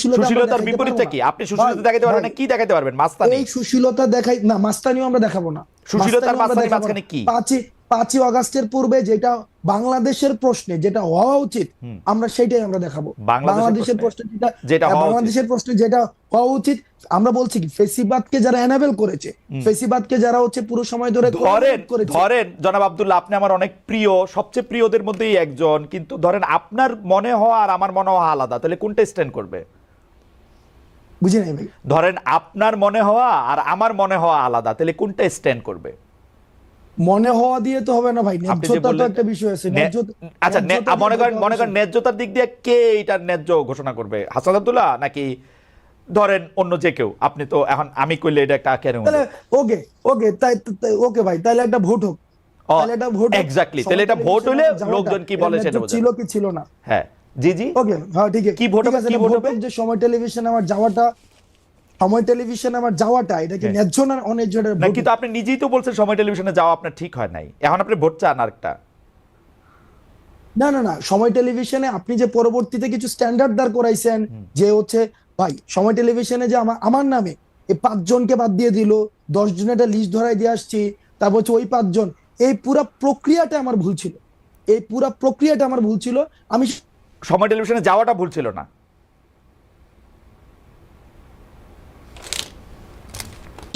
সুশীলতার বিপরীতটা কি। আপনি সুশীলতা দেখাতে পারবেন না কি দেখাতে পারবেন? মাস্তানি। এই সুশীলতা দেখাই না মাস্তানিও আমরা দেখাবো না। সুশীলতার মাস্তানি মাঝখানে কি? পাঁচই পাঁচই অগাস্টের পূর্বে যেটা বাংলাদেশের প্রশ্নে যেটা হওয়া উচিত আমরা সেটাই আমরা দেখাবো। বাংলাদেশের প্রশ্নে? যেটা। বাংলাদেশের প্রশ্নে যেটা হওয়া উচিত আমরা বলছি কি ফেসিবাদকে যারা এনাবেল করেছে ফেসিবাদকে যারা হচ্ছে পুরো সময় ধরে ধরেন ধরেন জনাব আব্দুল্লাহ আপনি আমার অনেক প্রিয় সবচেয়ে প্রিয়দের মধ্যেই একজন কিন্তু ধরেন আপনার মনে হওয়া আর আমার মনে হওয়া আলাদা তাহলে কোনটা স্ট্যান্ড করবে? বুঝি নাই ভাই? ধরেন আপনার মনে হওয়া আর আমার মনে হওয়া আলাদা তাহলে কোনটা স্ট্যান্ড করবে? মনে হওয়া দিয়ে তো হবে না ভাই ন্যায্যতা তো একটা বিষয় আছে আচ্ছা মনে করেন মনে করেন ন্যায্যতার দিক দিয়ে কে এটা ন্যায্য ঘোষণা করবে? হাসান আব্দুল্লাহ নাকি ধরেন অন্য যে কেউ? আপনি তো এখন আমি কইলে এটা একটা কেন ওকে ওকে তাই ওকে ভাই তাহলে একটা ভোট হোক। তাহলে একটা ভোট exactly, তাহলে এটা ভোট হলে লোকজন কি বলে সেটা ছিল কি ছিল না? হ্যাঁ। জি জি। ওকে হ্যাঁ ঠিক আছে কি ভোট কি ভোট? যে সময় টেলিভিশনে আমার যাওয়াটা সময় টেলিভিশনে আমার যাওয়াটা এটা কি হ্যাঁ। ন্যায্য না অন্যায্য এটা না কিন্তু আপনি নিজেই তো বলছেন সময় টেলিভিশনে যাওয়া আপনার ঠিক হয় নাই। এখন আপনি ভোট চান আরেকটা। না না না সময় টেলিভিশনে আপনি যে পরবর্তীতে কিছু স্ট্যান্ডার্ড দাঁড় করাইছেন যে হচ্ছে ভাই সময় টেলিভিশনে যে আমার আমার নামে এই পাঁচজনকে বাদ দিয়ে দিল দশ জনের একটা লিস্ট ধরাই দিয়ে আসছি তারপর হচ্ছে ওই পাঁচজন এই পুরা প্রক্রিয়াটা আমার ভুল ছিল। এই পুরা প্রক্রিয়াটা আমার ভুল ছিল। আমি সময় টেলিভিশনে যাওয়াটা ভুল ছিল না।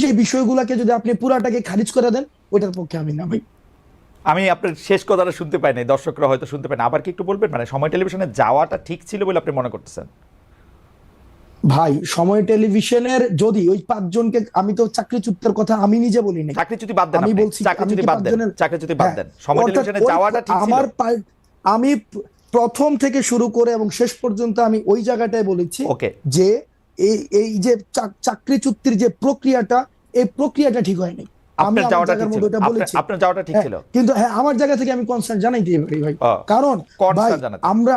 সেই বিষয়গুলোকে যদি আপনি পুরাটাকে খারিজ করে দেন ওইটার পক্ষে আমি না ভাই। আমি আপনার শেষ কথাটা শুনতে পাই নাই দর্শকরা হয়তো শুনতে পাই না। আবার কি একটু বলবেন? মানে সময় টেলিভিশনে যাওয়াটা ঠিক ছিল বলে আপনি মনে করতেছেন? ভাই সময় টেলিভিশনের যদি ওই পাঁচজনকে আমি তো চাকরিচ্যুতের কথা আমি নিজে বলি চাকরি যদি বাদ দেন আমি বলছি চাকরি কি বাদ দেন চাকরি যদি বাদ হ্যাঁ, দেন। সময় টেলিভিশনে যাওয়াটা ঠিক ছিল। আমার আমি প্রথম থেকে শুরু করে এবং শেষ পর্যন্ত আমি ওই জায়গাটায় বলেছি যে এই এই যে চাকরি চুক্তির যে প্রক্রিয়াটা এই প্রক্রিয়াটা ঠিক হয়নি। আমি আপনার আমার যাওয়াটা ঠিক ছিল। হ্যাঁ, কিন্তু হ্যাঁ আমার জায়গা থেকে আমি কনসার্ন জানাইতে পারি ভাই। কারণ। আমরা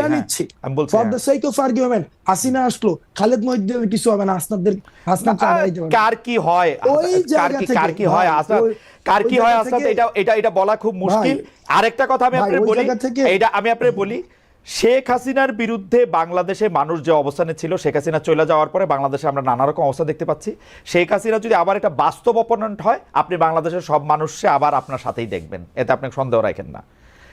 হ্যাঁ। নিচ্ছি। For. The sake of argument Hasina আসলো খালেদ মহিউদ্দিনের কিছু হবে না হাসনাদের হাসনাদ। কার কি হয়? ওই জায়গা থেকে, কার কি হয় কার কি হয় এটা এটা এটা বলা খুব মুশকিল। আরেকটা কথা আমি আপনাকে বলি এটা আমি আপনাকে বলি শেখ হাসিনার বিরুদ্ধে বাংলাদেশে মানুষ যে অবস্থানে ছিল শেখ হাসিনা চলে যাওয়ার পরে বাংলাদেশে আমরা নানা রকম অবস্থা দেখতে পাচ্ছি। শেখ হাসিনা যদি আবার একটা বাস্তব অপোনেন্ট হয় আপনি বাংলাদেশের সব মানুষকে আবার আপনার সাথেই দেখবেন। এতে আপনি সন্দেহ রাখেন না।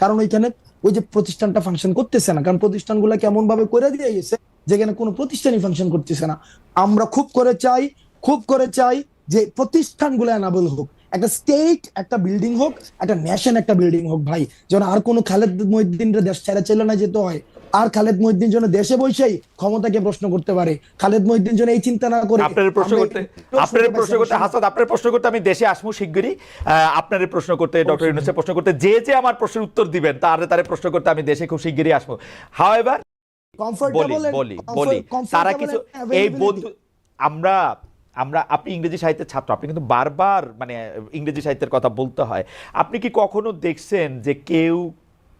কারণ ওইখানে ওই যে প্রতিষ্ঠানটা ফাংশন করতেছে না। কারণ প্রতিষ্ঠানগুলো কেমন ভাবে করে দিয়ে গেছে, যেখানে কোনো প্রতিষ্ঠানই ফাংশন করতেছে না। আমরা খুব করে চাই, খুব করে চাই যে প্রতিষ্ঠানগুলো অ্যানাবল হোক। একটা স্টেট একটা বিল্ডিং হোক, একটা ন্যাশন একটা বিল্ডিং হোক ভাই। যেন আর কোনো খালেদ মহিদ্দিন দেশ ছেড়ে চলে না যেতে হয়। আর খালেদ মহিউদ্দিন যেন দেশে বসেই ক্ষমতাকে প্রশ্ন করতে পারে। খালেদ মহিউদ্দিন যেন এই চিন্তা না করে। আপনার প্রশ্ন করতে আপনার প্রশ্ন করতে হাসাদ আপনার প্রশ্ন করতে আমি দেশে আসব শিগগিরই। আপনার প্রশ্ন করতে ডক্টর ইউনুসের প্রশ্ন করতে যে যে আমার প্রশ্নের উত্তর দিবেন তার তারে প্রশ্ন করতে আমি দেশে খুব শিগগিরই আসব। হাওয়েভার বলি বলি বলি। তারা কিছু এই। বন্ধু আমরা আমরা আপনি ইংরেজি সাহিত্যের ছাত্র আপনি কিন্তু বারবার মানে ইংরেজি সাহিত্যের কথা বলতে হয়। আপনি কি কখনো দেখছেন যে কেউ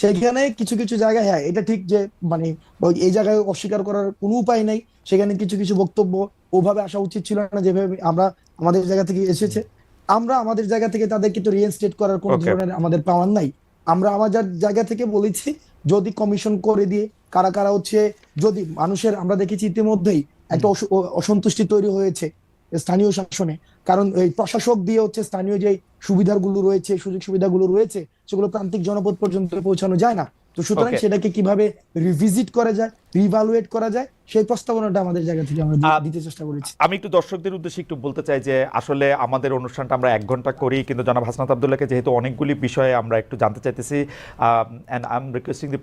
সেখানে কিছু কিছু জায়গায় হ্যাঁ এটা ঠিক যে মানে এই জায়গায় অস্বীকার করার কোনো উপায় নাই। সেখানে কিছু কিছু বক্তব্য ওভাবে আসা উচিত ছিল না যেভাবে আমরা আমাদের জায়গা থেকে এসেছে। আমরা আমাদের জায়গা থেকে তাদেরকে তো রিইনস্টেট করার কোনো ধরনের আমাদের পাওয়ার নাই। আমরা আমাদের জায়গা থেকে বলেছি যদি কমিশন করে দিয়ে কারা কারা হচ্ছে যদি মানুষের আমরা দেখেছি ইতিমধ্যেই একটা অসন্তুষ্টি তৈরি হয়েছে স্থানীয় শাসনে। কারণ এই প্রশাসক দিয়ে হচ্ছে স্থানীয় যে সুবিধাগুলো রয়েছে সুযোগ সুবিধাগুলো রয়েছে সেগুলো প্রান্তিক জনপদ পর্যন্ত পৌঁছানো যায় না। তো সুতরাং সেটাকে কীভাবে রিভিজিট করা যায় রিভালুয়েট করা যায় সেই প্রস্তাবনাটা আমাদের জায়গা থেকে আমরা দিতে চেষ্টা করেছি। আমি একটু দর্শকদের উদ্দেশ্যে একটু বলতে চাই যে আসলে আমাদের অনুষ্ঠানটা আমরা এক ঘণ্টা করি কিন্তু জনাব হাসনাত আবদুল্লাহকে যেহেতু অনেকগুলি বিষয়ে আমরা একটু জানতে চাইতেছি and I am requesting the